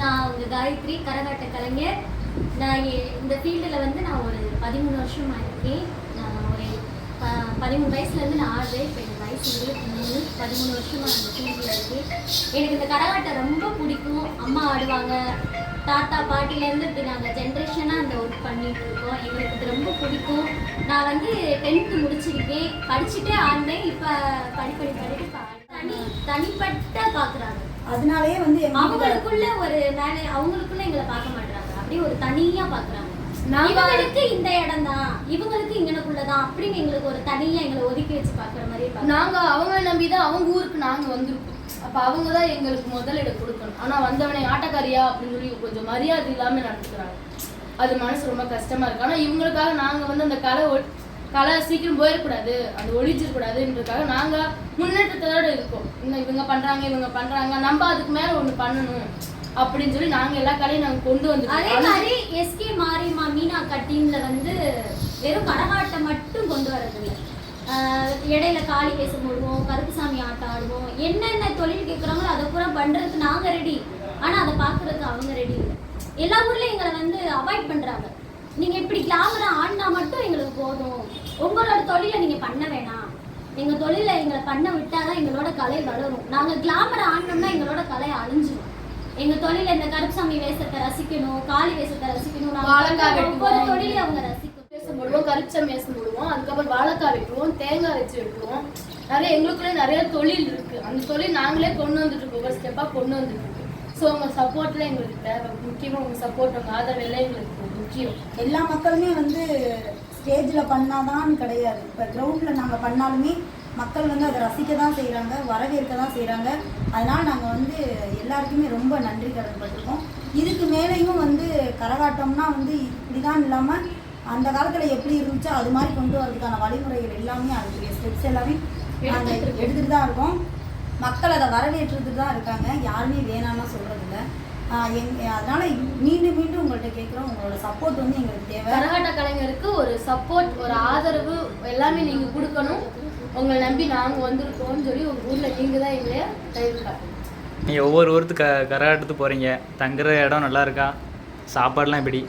நான் உங்க காயத்ரி கரகாட்ட கலைஞர். நான் இந்த ஃபீல்டில் வந்து நான் ஒரு பதிமூணு வருஷம் இருக்கேன் நான் ஒரு பதிமூணு வயசுலேருந்து நான் ஆடுறேன். இப்போ எனக்கு வயசு இருபத்தி மூணு பதிமூணு வருஷமாக நான் இந்த ஃபீல்டில் இருக்கேன் எனக்கு இந்த கரகாட்டம் ரொம்ப பிடிக்கும். அம்மா ஆடுவாங்க. தாத்தா பாட்டிலேருந்து இப்படி நாங்கள் ஜென்ரேஷனாக அந்த ஒர்க் பண்ணிட்டு இருக்கோம். எங்களுக்கு இது ரொம்ப பிடிக்கும். நான் வந்து டென்த்து முடிச்சிருக்கேன். படிச்சுட்டே ஆடினேன். இப்போ தனி தனிப்பட்ட பார்க்குறாங்க அதனாலயே வந்து அவங்களுக்குள்ள ஒரு மேலே அவங்களுக்குள்ள எங்களை பார்க்க மாட்டாங்க அப்படியே ஒரு தனியா பாக்குறாங்க. நாங்க- இவங்களுக்கு இந்த இடம் தான் இவங்களுக்கு இங்கனக்குள்ளதான் அப்படின்னு எங்களுக்கு ஒரு தனியா எங்களை ஒதுக்கி வச்சு பாக்குற மாதிரி பாக்குறாங்க. நாங்க அவங்கள நம்பி தான் அவங்க ஊருக்கு நாங்க வந்திருக்கோம். அப்ப அவங்க தான் எங்களுக்கு முதலிடம் கொடுக்கணும். ஆனா வந்தவனை ஆட்டக்காரியா அப்படின்னு சொல்லி கொஞ்சம் மரியாதை இல்லாம நடந்துக்கிறாங்க. அது மனசு ரொம்ப கஷ்டமா இருக்கு. ஆனா இவங்களுக்காக நாங்க வந்து அந்த கலை கலை சீக்கிரம் போயிடக்கூடாது அது ஒழிஞ்சிடக்கூடாதுன்றதுக்காக நாங்க முன்னேற்றத்தோட இருக்கோம். இன்னும் இவங்க பண்றாங்க இவங்க பண்றாங்க நம்ம அதுக்கு மேல ஒண்ணு பண்ணணும் அப்படின்னு சொல்லி நாங்க எல்லா கலையும் நாங்க கொண்டு அதே வந்துருக்கோம் மாதிரி எஸ்கே மாரியம்மா மீனாக்கா டீம்ல வந்து வெறும் கரகாட்டம் மட்டும் கொண்டு வரதில்லை. இடையில காளி வேஷம் போடுவோம் கருப்புசாமி ஆட்டம் ஆடுவோம். என்னென்ன தொழில் கேட்குறாங்களோ அதை பூரா பண்றதுக்கு நாங்க ரெடி ஆனா அதை பார்க்கறதுக்கு அவங்க ரெடி இல்லை. எல்லா ஊர்லயும் எங்களை வந்து அவாய்ட் பண்றாங்க. நீங்க இப்படி கிளாமரா ஆடினா மட்டும் எங்களுக்கு போதும். உங்களோட தொழிலை நீங்க பண்ண வேணாம். எங்க தொழிலை எங்களை பண்ண விட்டாதான் எங்களோட கலை வளரும். நாங்க கிளாமரா ஆடினோம்னா எங்களோட கலை அழிஞ்சிரும். எங்க தொழில இந்த கருப்புசாமி வேஷத்தை ரசிக்கணும் காளி வேஷத்தை ரசிக்கணும். ஒவ்வொரு. தொழிலையும் அவங்க ரசிக்கணும் வேஷம் போடுவோம் கரிச்சம் வேஷம் போடுவோம். அதுக்கப்புறம் வாழைக்காய் வெட்டுவோம் தேங்காய் வச்சு வெட்டுவோம். நிறைய எங்களுக்குள்ளே நிறைய தொழில் இருக்கு. அந்த தொழில் நாங்களே கொண்டு வந்துட்டு இருக்கோம். ஒவ்வொரு ஸ்டெப்பாக கொண்டு வந்துட்டு இருக்கோம். ஸோ உங்க சப்போர்ட்ல எங்களுக்கு தேவை. முக்கியமாக உங்க சப்போர்ட் உங்க ஆதரவு எல்லாம் எங்களுக்கு முக்கியம். எல்லா மக்களுமே வந்து ஸ்டேஜில் பண்ணாதான் கிடையாது. இப்போ கிரவுண்டில் நாங்கள் பண்ணாலுமே மக்கள் வந்து அதை ரசிக்க தான் செய்கிறாங்க வரவேற்க தான் செய்கிறாங்க அதனால் நாங்கள் வந்து எல்லாருக்குமே ரொம்ப நன்றி கடன்பட்டிருக்கோம். இதுக்கு மேலேயும் வந்து கரகாட்டம்னா வந்து இப்படி தான் இல்லாமல் அந்த காலத்தில் எப்படி இருந்துச்சோ அது மாதிரி கொண்டு வரதுக்கான வழிமுறைகள் எல்லாமே அதுக்குரிய ஸ்டெப்ஸ் எல்லாமே நாங்கள் எடுத்துகிட்டு தான் இருக்கோம். மக்கள் அதை வரவேற்றுட்டு தான் இருக்காங்க. யாருமே வேணாம்னு சொல்கிறதில்ல எங் அதனால் மீண்டும் மீண்டும் உங்கள்கிட்ட கேட்குறோம் உங்களோட சப்போர்ட் வந்து எங்களுக்கு தேவை. கரகாட்ட கலைஞருக்கு ஒரு சப்போர்ட் ஒரு ஆதரவு எல்லாமே நீங்க கொடுக்கணும். உங்களை நம்பி நாங்க வந்திருக்கோம்னு சொல்லி உங்க ஊர்ல நீங்க தான் எங்களைய தயிர் காட்டணும் நீங்கள் ஒவ்வொரு ஊருக்கு க கரகாட்டத்துக்கு போகிறீங்க தங்குற இடம் நல்லா இருக்கா? சாப்பாடுலாம் எப்படி?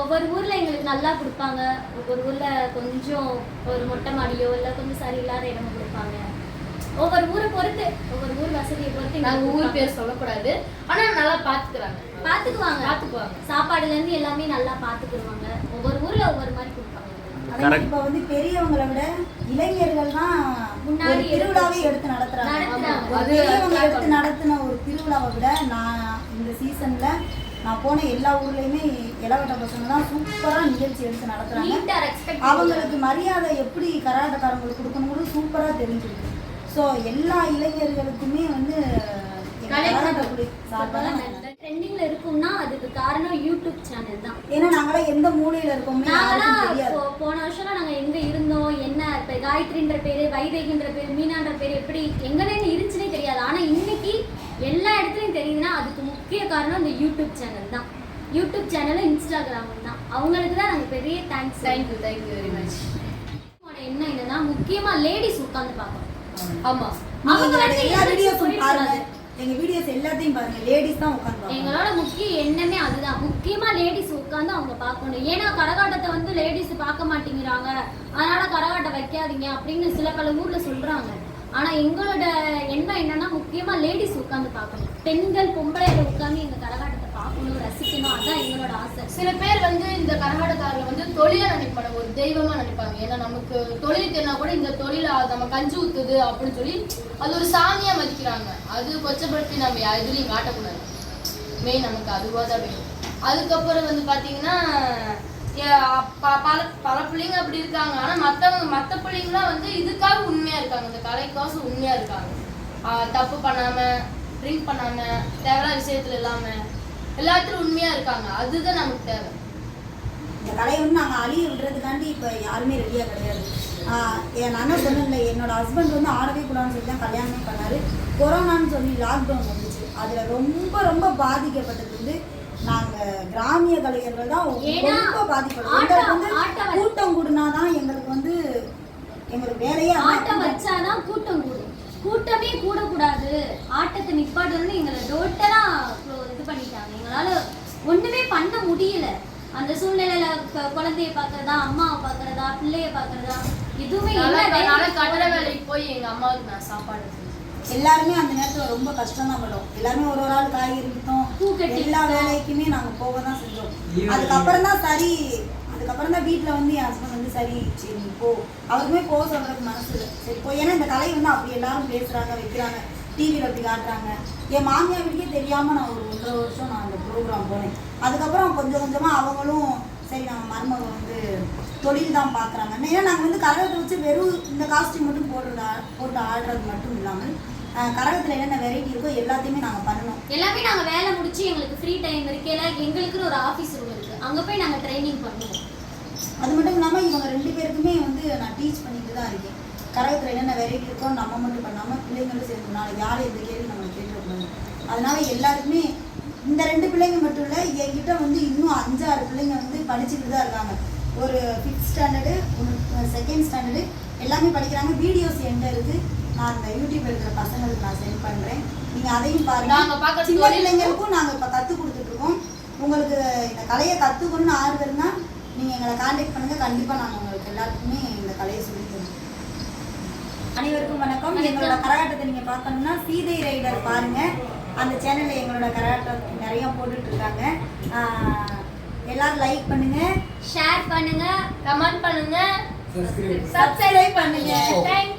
ஒவ்வொரு ஊர்ல எங்களுக்கு நல்லா கொடுப்பாங்க. ஒவ்வொரு ஊர்ல கொஞ்சம் ஒரு மொட்டை மாடியோ இல்ல கொஞ்சம் சரியில்லாத இடமோ கொடுப்பாங்க. ஒவ்வொரு ஊரை பொறுத்து ஒவ்வொரு ஊர் வசதியை பொறுத்து நாங்க எங்களுக்கு ஊர். பேர் சொல்லக்கூடாது. ஆனா நல்லா பாத்துக்கிறாங்க. பாத்துக்குவாங்க. பாத்துக்குவாங்க. சாப்பாடுல இருந்து எல்லாமே நல்லா பாத்துக்குருவாங்க. ஒவ்வொரு ஊர்ல ஒவ்வொரு மாதிரி கொடுப்பாங்க. இப்போ வந்து பெரியவங்களை விட இளைஞர்கள் தான் முன்னாடி திருவிழாவே எடுத்து நடத்துறாங்க. பெரியவங்க எடுத்து நடத்தின ஒரு திருவிழாவை விட நான் இந்த சீசன்ல நான் போன எல்லா ஊர்லயுமே இளவட்ட பசங்க தான் சூப்பரா நிகழ்ச்சி எடுத்து நடத்துறாங்க. அவங்களுக்கு மரியாதை எப்படி கராட்டக்காரங்களுக்கு கொடுக்கணும்னு சூப்பரா தெரிஞ்சிருக்கு. ஸோ எல்லா இளைஞர்களுக்குமே வந்து ட்ரெண்டிங்ல இருக்கும்னா அதுக்கு காரணம் யூடியூப் சேனல் தான். ஏன்னா நாங்களாம் எந்த மூலையில யாருக்கும் நாங்களாம் போன வருஷம்லாம் நாங்க எங்க இருந்தோம் என்ன இப்ப காயத்ரின்ற பேரு வைதேகின்ற பேரு மீனான்ற பேரு எப்படி எங்கன்னு இருந்துச்சுனே தெரியாது. ஆனா இன்னைக்கு எல்லா இடத்துலயும் தெரியுதுன்னா அதுக்கு முக்கிய காரணம் இந்த யூடியூப் சேனல் தான். யூடியூப் சேனலும் இன்ஸ்டாகிராமும் தான். அவங்களுக்கு தான் நாங்க பெரிய thanks thank you thank you very much என்ன என்னன்னா முக்கியமா லேடிஸ் உட்கார்ந்து பார்க்கணும். ஆமா. அவங்க நீங்க வந்து எல்லா எதுவும் வீடியோஸும் பாருங்க. சொல்லக்கூடாது. எங்க வீடியோஸ் எல்லாத்தையும் பாருங்க. லேடிஸ் தான் உட்காந்து எங்களோட முக்கிய எண்ணமே அதுதான். முக்கியமா லேடிஸ் உட்கார்ந்து அவங்க பார்க்கணும். ஏன்னா கரகாட்டத்தை வந்து லேடிஸ் பார்க்க மாட்டேங்கிறாங்க. அதனால கரகாட்டம் வைக்காதீங்க அப்படின்னு சில பல ஊர்ல சொல்றாங்க. ஆனா எங்களோட எண்ணம் என்னன்னா முக்கியமா லேடிஸ் உட்கார்ந்து பார்க்கணும். பெண்கள் பொம்பளையில உட்கார்ந்து எங்க கரகாட்டத்தை பார்க்கணும் ரசிக்கணும் அதான் எங்களோட ஆசை. சில பேர் வந்து இந்த கரகாட்டக்காரர்களை வந்து தொழிலை நினைப்பாங்க ஒரு தெய்வமா நினைப்பாங்க. ஏன்னா நமக்கு தொழில் தெரினா கூட இந்த தொழில நம்ம கஞ்சி ஊத்துது அப்படின்னு சொல்லி அது ஒரு சாமியா மதிக்கிறாங்க. அது கொச்சப்படுத்தி நம்ம எதுலையும் காட்டக்கூடாது. மெயின் நமக்கு அதுவாக தான் வேணும். அதுக்கப்புறம் வந்து பார்த்தீங்கன்னா ஏ- ப- பல பல பிள்ளைங்க அப்படி இருக்காங்க. ஆனால் மற்றவங்க மற்ற பிள்ளைங்களாம் வந்து இதுக்காக உண்மையாக இருக்காங்க. இந்த கலைக்காசம் உண்மையாக இருக்காங்க. தப்பு பண்ணாமல் ட்ரிங்க் பண்ணாமல் தேவையான விஷயத்துல இல்லாமல் எல்லாத்துலயும் உண்மையா இருக்காங்க. அதுதான் நமக்கு தேவை. இந்த கலையை வந்து நாங்கள் அழிய விடுறதுக்காண்டி இப்போ யாருமே ரெடியாக கிடையாது. என் அண்ணன் சொன்னல என்னோட ஹஸ்பண்ட் வந்து ஆடவே கூடாதுன்னு சொல்லி தான் கல்யாணமே பண்ணாரு. கொரோனான்னு சொல்லி லாக்டவுன் வந்துச்சு. அதில் ரொம்ப ரொம்ப பாதிக்கப்பட்டது வந்து நாங்கள் கிராமிய கலைஞர்கள் தான் ரொம்ப பாதிக்கப்பட்டோம் ஆட்டம், எங்களுக்கு வந்து வந்து- கூட்டம் கூடுனா தான் எங்களுக்கு வந்து எங்களுக்கு வேலையே. ஆட்டம் வச்சாதான் கூட்டம் கூடும். கூட்டமே கூடக்கூடாது. ஆட்டத்தை நிப்பாட்டணும்னு எங்களை டோட்டலா இது பண்ணிட்டாங்க அந்த சூழ்நிலையில குழந்தைய பார்க்கறதா அம்மாவை பார்க்கறதா பிள்ளைய பார்க்கறதா எதுவுமே கட்டட வேலைக்கு போய் எங்க அம்மாவுக்கு நான் சாப்பாடு. எல்லாருமே அந்த நேரத்துல ரொம்ப கஷ்டம் தான் படும் எல்லாருமே ஒரு ஒரு ஆள் பூ கட்டி எல்லா. வேலைக்குமே நாங்க போக தான் செஞ்சோம். அதுக்கப்புறம் தான் சரி அதுக்கப்புறம் தான் வீட்ல வந்து என் ஹஸ்பண்ட் வந்து சரி சரி நீ போ. அவருக்குமே போக சொல்றதுக்கு மனசு இல்லை. சரி போ. ஏன்னா இந்த கலை வந்து அப்படி எல்லாரும் பேசுறாங்க வைக்கிறாங்க. டிவியில் அப்படி காட்டுறாங்க. என் மாமியார் வீட்டுக்கே தெரியாம நான் ஒரு ஒன்றரை வருஷம் நான் அந்த ப்ரோக்ராம் போனேன். அதுக்கப்புறம் கொஞ்சம் கொஞ்சமா அவங்களும் சரி நம்ம மருமக வந்து தொழில் தான் பார்க்குறாங்க ஏன்னா நாங்கள் வந்து கரகத்தை வச்சு வெறும் இந்த காஸ்டியூம் மட்டும் போடுறதா போட்டு ஆடுறது மட்டும் இல்லாமல் கரகத்துல என்னென்ன வெரைட்டி இருக்கோ எல்லாத்தையுமே நாங்கள் பண்ணணும். எல்லாமே நாங்க வேலை முடிச்சு எங்களுக்கு ஃப்ரீ டைம் இருக்கையில எங்களுக்குன்னு ஒரு ஆஃபீஸ் ரூம் இருக்கு. அங்க போய் நாங்க ட்ரைனிங் பண்ணுவோம். அது மட்டும் இல்லாமல் இவங்க ரெண்டு பேருக்குமே வந்து நான் டீச் பண்ணிட்டு தான் இருக்கேன். கரகத்தில் என்னென்ன வெரைட்டி இருக்கோ நம்ம மட்டும் பண்ணாமல் பிள்ளைங்களும் சேர்ந்து நாளைக்கு யாரும் எந்த கேள்வி நம்ம கேட்டுக்கூடாது அதனால எல்லாருக்குமே இந்த ரெண்டு பிள்ளைங்க மட்டும் இல்லை என்கிட்ட வந்து இன்னும் அஞ்சாறு பிள்ளைங்க வந்து படிச்சுட்டு தான் இருக்காங்க. ஒரு ஃபிஃப்த் ஸ்டாண்டர்டு ஒன்று செகண்ட் ஸ்டாண்டர்டு எல்லாமே படிக்கிறாங்க. வீடியோஸ் என்கிட்ட இருக்குது நான் அந்த யூடியூப் இருக்கிற பசங்களுக்கு நான் சென்ட் பண்ணுறேன் நீங்கள் அதையும் பாருங்க. சின்ன பிள்ளைங்களுக்கும் நாங்கள் இப்போ கற்றுக் கொடுத்துட்ருக்கோம் உங்களுக்கு இந்த கலையை கற்றுக்கணும்னு ஆர்வம்னா நீங்கள் எங்களை காண்டாக்ட் பண்ணுங்கள் கண்டிப்பாக நாங்கள் உங்களுக்கு எல்லாருக்குமே இந்த கலையை சொல்லித் தரோம் அனைவருக்கும் வணக்கம். எங்களோட கரகாட்டத்தை நீங்கள் பார்க்கணும்னா சீதை ரைடர் பாருங்க. அந்த சேனலில் எங்களோட கரகாட்டம் நிறைய போட்டுட்டு இருக்காங்க ஆஹ் எல்லாரும் லைக் பண்ணுங்க. ஷேர் பண்ணுங்க. கமெண்ட் பண்ணுங்க. சப்ஸ்கிரைப் பண்ணுங்க. தேங்க்